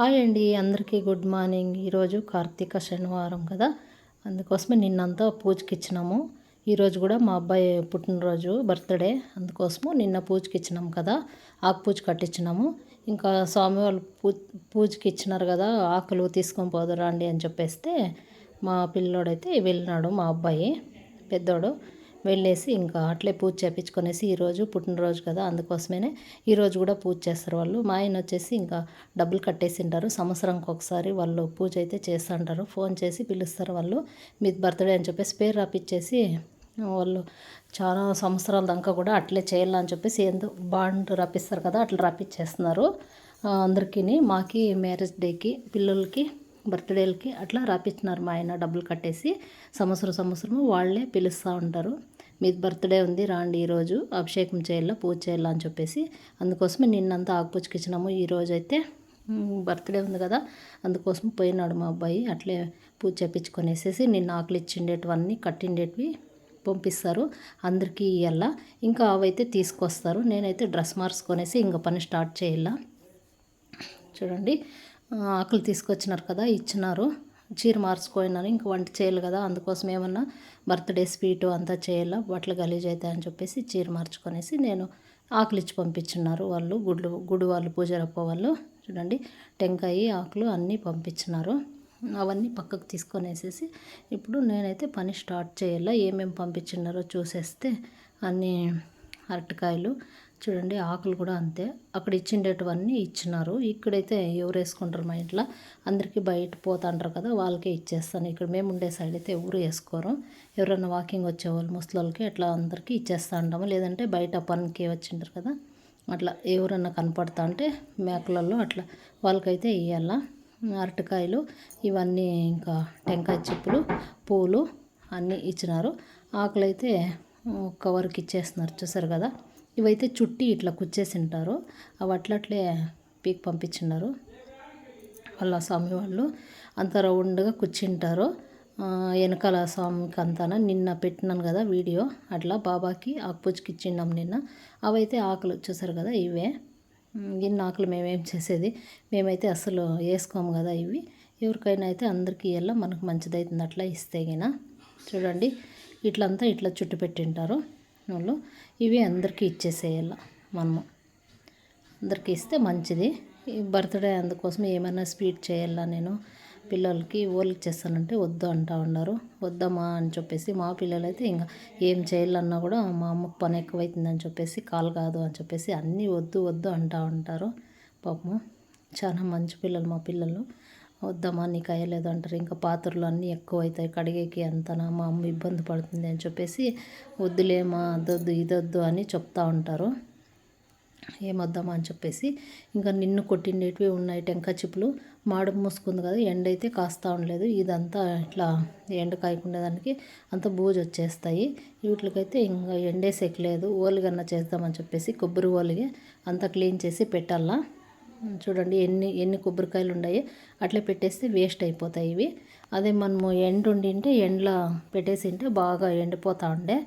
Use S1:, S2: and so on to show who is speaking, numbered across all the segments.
S1: Hi అండి అందరికీ good morning. ఈరోజు కార్తీక శనివారం కదా. అందుకోసమే నిన్నంతా పూజకి ఇచ్చినాము. ఈరోజు కూడా మా అబ్బాయి పుట్టినరోజు బర్త్డే. అందుకోసము నిన్న పూజకి ఇచ్చినాం కదా. ఆకు పూజ కట్టించినాము. ఇంకా స్వామి వాళ్ళు పూ పూజకి ఇచ్చినారు కదా ఆకులు తీసుకొని పోదురండి అని చెప్పేస్తే మా పిల్లోడైతే వెళ్ళినాడు మా అబ్బాయి పెద్దోడు. వెళ్ళేసి ఇంకా అట్లే పూజ చేపించుకొనేసి ఈరోజు పుట్టినరోజు కదా అందుకోసమే ఈరోజు కూడా పూజ చేస్తారు వాళ్ళు. మా ఆయన వచ్చేసి ఇంకా డబ్బులు కట్టేసింటారు. సంవత్సరంకి ఒకసారి వాళ్ళు పూజ అయితే చేస్తుంటారు. ఫోన్ చేసి పిలుస్తారు వాళ్ళు. మీ బర్త్డే అని చెప్పేసి పేరు రాపిచ్చేసి వాళ్ళు చాలా సంవత్సరాల దాకా కూడా అట్లే చేయాలని చెప్పేసి ఎందు బాండ్ రప్పిస్తారు కదా అట్లా రప్పించేస్తున్నారు అందరికీ మాకి మ్యారేజ్ డేకి పిల్లలకి బర్త్డేలకి అట్లా రాపించినారు మా ఆయన డబ్బులు కట్టేసి. సంవత్సరం సంవత్సరము వాళ్ళే పిలుస్తూ ఉంటారు. మీది బర్త్డే ఉంది రాండి ఈరోజు అభిషేకం చేయాలా పూజ చేయాలా అని చెప్పేసి అందుకోసమే నిన్నంతా ఆకుపూజకి ఇచ్చినాము ఈరోజు అయితే బర్త్డే ఉంది కదా అందుకోసం పోయినాడు మా అబ్బాయి. అట్లే పూజ చేపించుకొనేసేసి నిన్న ఆకులు ఇచ్చిండేటివన్నీ కట్టిండేటివి పంపిస్తారు. అందరికీ ఇవ్వాల ఇంకా అవైతే తీసుకొస్తారు. నేనైతే డ్రెస్ మార్చుకొనేసి ఇంకా పని స్టార్ట్ చేయాల. చూడండి ఆకులు తీసుకొచ్చినారు కదా ఇచ్చినారు. చీర మార్చుకోయినారు. ఇంక వంట చేయాలి కదా అందుకోసం ఏమన్నా బర్త్డే స్వీటు అంతా చేయాలా బట్టలు గలీజ్ అవుతాయని చెప్పేసి చీర మార్చుకొనేసి నేను ఆకులు ఇచ్చి పంపించినారు వాళ్ళు. గుడ్లు గుడి వాళ్ళు పూజరప్ప వాళ్ళు చూడండి టెంకాయ ఆకులు అన్నీ పంపించినారు అవన్నీ పక్కకు తీసుకొనేసేసి ఇప్పుడు నేనైతే పని స్టార్ట్ చేయాలా ఏమేమి పంపించినారో చూసేస్తే అన్నీ అరటికాయలు చూడండి ఆకులు కూడా అంతే. అక్కడ ఇచ్చిండేటివన్నీ ఇచ్చినారు. ఇక్కడైతే ఎవరు వేసుకుంటారు మా ఇంట్లో? అందరికీ బయట పోతుంటారు కదా వాళ్ళకే ఇచ్చేస్తాను. ఇక్కడ మేము ఉండే సైడ్ అయితే ఎవరు వేసుకోరు. ఎవరైనా వాకింగ్ వచ్చేవాళ్ళు ముసలికి అట్లా అందరికీ ఇచ్చేస్తా ఉంటాము లేదంటే బయట పనికి వచ్చింటారు కదా అట్లా ఎవరన్నా కనపడతా అంటే మేకలలో అట్లా వాళ్ళకైతే ఇవ్వాల అరటికాయలు ఇవన్నీ ఇంకా టెంకాయ చిప్పులు పూలు అన్నీ ఇచ్చినారు. ఆకులైతే కవర్కి ఇచ్చేస్తున్నారు చూసారు కదా. ఇవైతే చుట్టి ఇట్లా కుచ్చేసింటారు. అవి అట్లట్లే పీక్ పంపించినారు. వాళ్ళ స్వామి వాళ్ళు అంత రౌండ్గా కూర్చుంటారు వెనకాల స్వామికి అంతాన నిన్న పెట్టినాను కదా వీడియో. అట్లా బాబాకి ఆకుపూజకి ఇచ్చిండాం నిన్న. అవైతే ఆకులు చూసారు కదా ఇవే. ఇన్ని ఆకులు మేమేం చేసేది? మేమైతే అసలు వేసుకోము కదా ఇవి. ఎవరికైనా అయితే అందరికీ వెళ్ళ మనకు మంచిదవుతుంది అట్లా ఇస్తే గిన. చూడండి ఇట్లంతా ఇట్లా చుట్టు పెట్టింటారు వాళ్ళు. ఇవి అందరికీ ఇచ్చేసేయాల మనము. అందరికీ ఇస్తే మంచిది. బర్త్డే అందుకోసం ఏమైనా స్వీట్ చేయాలా నేను? పిల్లలకి ఓలికి చేస్తానంటే వద్దు అంటా ఉన్నారు. వద్దమ్మా అని చెప్పేసి మా పిల్లలైతే ఇంకా ఏం చేయాలన్నా కూడా మా అమ్మకు పని ఎక్కువైతుందని చెప్పేసి కాలు కాదు అని చెప్పేసి అన్నీ వద్దు వద్దు అంటా ఉంటారు. పాపము చాలా మంచి పిల్లలు మా పిల్లలు. వద్దమ్మా నీకు అయ్యలేదు అంటారు. ఇంకా పాత్రలు అన్నీ ఎక్కువ అవుతాయి కడిగేకి అంతనా మా అమ్మ ఇబ్బంది పడుతుంది అని చెప్పేసి వద్దులేమా అదొద్దు ఇదొద్దు అని చెప్తా ఉంటారు. ఏమొద్దామా అని చెప్పేసి ఇంకా నిన్ను కొట్టిండేటివి ఉన్నాయి టెంకాయ చిప్పులు మాడు మూసుకుంది కదా ఎండ అయితే కాస్తా ఉండలేదు. ఇదంతా ఇట్లా ఎండ కాయకుండేదానికి అంత బూజు వచ్చేస్తాయి. వీటికైతే ఇంకా ఎండేసేయట్లేదు ఓలిగన్న చేద్దామని చెప్పేసి కొబ్బరి ఓలిగే అంతా క్లీన్ చేసి పెట్టాలా? చూడండి ఎన్ని ఎన్ని కొబ్బరికాయలు ఉన్నాయి అట్లా పెట్టేస్తే వేస్ట్ అయిపోతాయి ఇవి. అదే మనము ఎండ ఉండింటే ఎండలో పెట్టేసింటే బాగా ఎండిపోతూ ఉండే.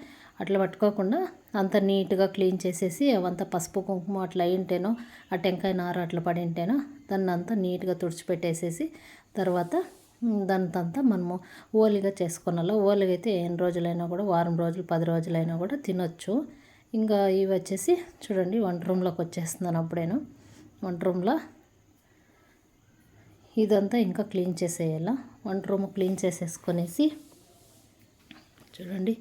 S1: అట్లా పట్టుకోకుండా అంత నీట్గా క్లీన్ చేసేసి అవంతా పసుపు కుంకుమ అట్లా అయింటేనో ఆ టెంకాయ నార అట్లా పడింటేనో దాన్ని అంతా నీట్గా తుడిచిపెట్టేసేసి తర్వాత దానికంతా మనము ఓలిగా చేసుకున్నాలో. ఓలిగా అయితే ఎన్ని రోజులైనా కూడా వారం రోజులు పది రోజులైనా కూడా తినొచ్చు. ఇంకా ఇవి వచ్చేసి చూడండి వంట రూమ్లోకి వచ్చేస్తున్నాను అప్పుడేను. వంట రూమ్లో ఇదంతా ఇంకా క్లీన్ చేసేయాల? వంట రూమ్ క్లీన్ చేసేసుకొనేసి చూడండి.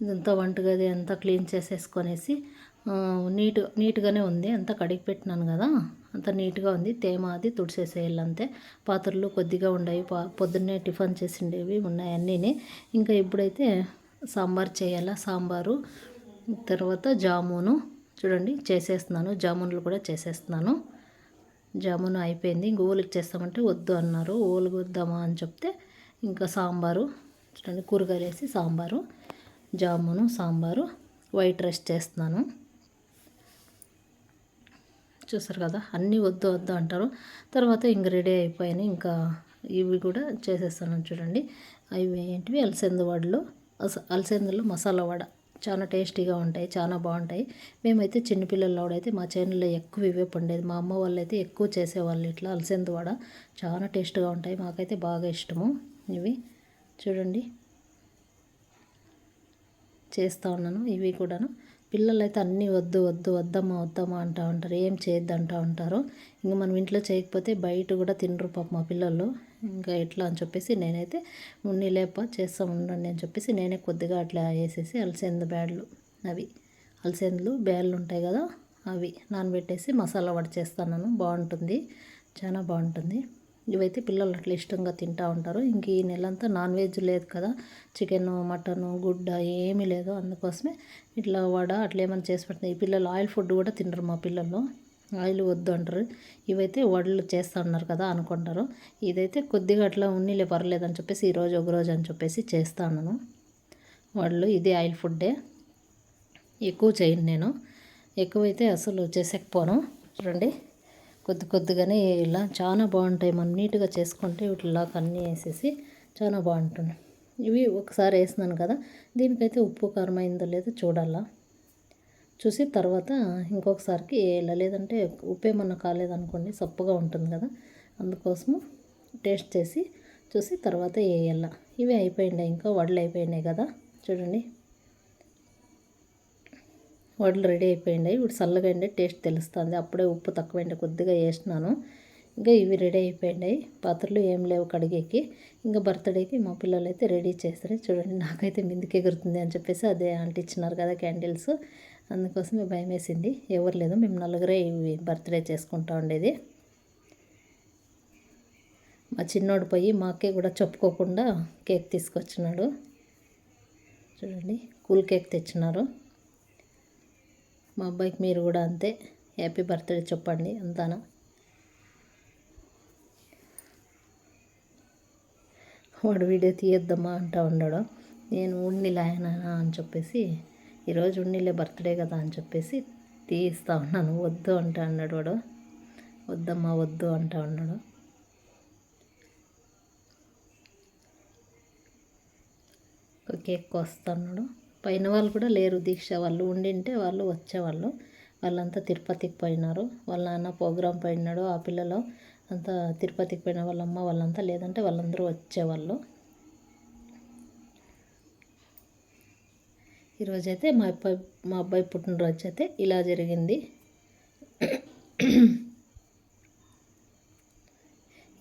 S1: ఇదంతా వంటగది అంతా క్లీన్ చేసేసుకొనేసి నీట్ నీట్గానే ఉంది. అంతా కడిగి పెట్టినాను కదా. అంత నీట్గా ఉంది. తేమ అది తుడిసేసేయాలి అంతే. పాత్రలు కొద్దిగా ఉన్నాయి పొద్దున్నే టిఫిన్ చేసిండేవి ఉన్నాయి అన్నీ ఇంకా ఇప్పుడైతే సాంబార్ చేయాలా? సాంబారు. తర్వాత జామును చూడండి చేసేస్తున్నాను. జామున్లు కూడా చేసేస్తున్నాను. జామును అయిపోయింది. ఇంక ఓలికి చేస్తామంటే వద్దు అన్నారు. ఓలికి వద్దామా అని చెప్తే ఇంకా సాంబారు చూడండి కూరగాయలు వేసి సాంబారు జామును సాంబారు వైట్ రైస్ చేస్తున్నాను. చూసారు కదా అన్నీ వద్దు వద్దు అంటారు. తర్వాత ఇంక రెడీ అయిపోయినాయి ఇంకా ఇవి కూడా చేసేస్తాను చూడండి. అవి ఏంటివి? అలసంద వడలు అలసందలు మసాలా వడ. చాలా టేస్టీగా ఉంటాయి చాలా బాగుంటాయి. మేమైతే చిన్నపిల్లలలోడైతే మా చేనులో ఎక్కువ ఇవే పండేది. మా అమ్మ వాళ్ళు అయితే ఎక్కువ చేసేవాళ్ళు ఇట్లా అలసంద వడ. చాలా టేస్ట్గా ఉంటాయి మాకైతే బాగా ఇష్టము ఇవి. చూడండి. చేస్తూ ఉన్నాను ఇవి కూడాను. పిల్లలు అయితే అన్నీ వద్దు వద్దు వద్దమ్మా వద్దమ్మా అంటూ ఉంటారు. ఏం చేయొద్దు అంటూ ఉంటారు. ఇంకా మనం ఇంట్లో చేయకపోతే బయట కూడా తినరు పాప మా పిల్లలు. ఇంకా ఎట్లా అని చెప్పేసి నేనైతే ఉన్ని లేప చేస్తా ఉండండి అని చెప్పేసి నేనే కొద్దిగా అట్లా వేసేసి అలసంద బ్యాడ్లు అవి. అలసేందులు బ్యాడ్లు ఉంటాయి కదా అవి నానబెట్టేసి మసాలా వడ చేస్తాను బాగుంటుంది. చాలా బాగుంటుంది. ఇవైతే పిల్లలు అట్లా ఇష్టంగా తింటూ ఉంటారు. ఇంక ఈ నెలంతా నాన్ వెజ్ లేదు కదా. చికెన్ మటన్ గుడ్డ ఏమీ లేదు. అందుకోసమే ఇట్లా వడ అట్లా ఏమైనా చేసి పెడతాయి ఈ పిల్లలు ఆయిల్ ఫుడ్ కూడా తినరు మా పిల్లలు. ఆయిల్ వద్దు అంటారు. ఇవైతే వడలు చేస్తూ ఉన్నారు కదా అనుకుంటారు. ఇదైతే కొద్దిగా అట్లా ఉన్నీలే పర్లేదని చెప్పేసి ఈరోజు ఒక రోజు అని చెప్పేసి చేస్తాను వడలు ఇది ఆయిల్ ఫుడ్డే. ఎక్కువ చేయను నేను. ఎక్కువైతే అసలు చేసేకపోను. చూడండి కొద్ది కొద్దిగానే ఇలా చాలా బాగుంటాయి. మనం నీట్గా చేసుకుంటే వీటిలా అన్నీ వేసేసి చాలా బాగుంటుంది. ఇవి ఒకసారి వేసినాను కదా దీనికైతే ఉప్పు కారం అయిందో లేదో చూడాలా. చూసి తర్వాత ఇంకొకసారికి వేయాలి. లేదంటే ఉప్పు ఏమన్నా కాలేదనుకోండి సప్పుగా ఉంటుంది కదా. అందుకోసము టేస్ట్ చేసి చూసి తర్వాత వేయాల. ఇవి అయిపోయినాయి ఇంకా వడలు అయిపోయినాయి కదా. చూడండి. వడలు రెడీ అయిపోయింది ఇప్పుడు చల్లగా అండి టేస్ట్ తెలుస్తుంది. అప్పుడే ఉప్పు తక్కువైంది కొద్దిగా వేసినాను. ఇంకా ఇవి రెడీ అయిపోయినాయి పాత్రలు ఏం లేవు కడిగేకి. ఇంకా బర్త్డేకి మా పిల్లలు అయితే రెడీ చేస్తారు చూడండి నాకైతే మిందికి ఎగురుతుంది అని చెప్పేసి అదే అంటించినారు కదా క్యాండిల్స్. అందుకోసమే భయం వేసింది. ఎవరు లేదు మేము నలుగురే ఇవి బర్త్డే చేసుకుంటా ఉండేది. మా చిన్నోడు పోయి మాకే కూడా చెప్పుకోకుండా కేక్ తీసుకొచ్చినాడు. చూడండి కూల్ కేక్ తెచ్చినారు. మా అబ్బాయికి మీరు కూడా అంతే. హ్యాపీ బర్త్డే చెప్పండి అంతానా? వాడు వీడియో తీయొద్దమ్మా అంటా ఉండడం. నేను ఉన్నిలే ఆయన అని చెప్పేసి ఈరోజు ఉన్నిలే బర్త్డే కదా అని చెప్పేసి తీయిస్తా ఉన్నాను. వద్దు అంటా అన్నాడు వాడు. వద్దమ్మా వద్దు అంటా ఉన్నాడు. కేక్ వస్తున్నాడు పైన వాళ్ళు కూడా లేరు దీక్ష. వాళ్ళు ఉండింటే వాళ్ళు వచ్చేవాళ్ళు. వాళ్ళంతా తిరుపతికి పోయినారు. వాళ్ళ నాన్న ప్రోగ్రాం పోయినాడు. ఆ పిల్లలు అంతా తిరుపతికి పోయిన వాళ్ళ అమ్మ వాళ్ళంతా లేదంటే వాళ్ళందరూ వచ్చేవాళ్ళు. ఈరోజైతే మా అబ్బాయి మా అబ్బాయి పుట్టినరోజు అయితే ఇలా జరిగింది.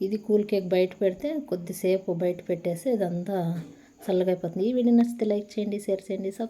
S1: ఇది కూల్ కేక్ బయట పెడితే కొద్దిసేపు బయట పెట్టేసి ఇదంతా చల్లగా అయిపోతుంది. ఈ వీడియో నచ్చితే లైక్ చేయండి షేర్ చేయండి సబ్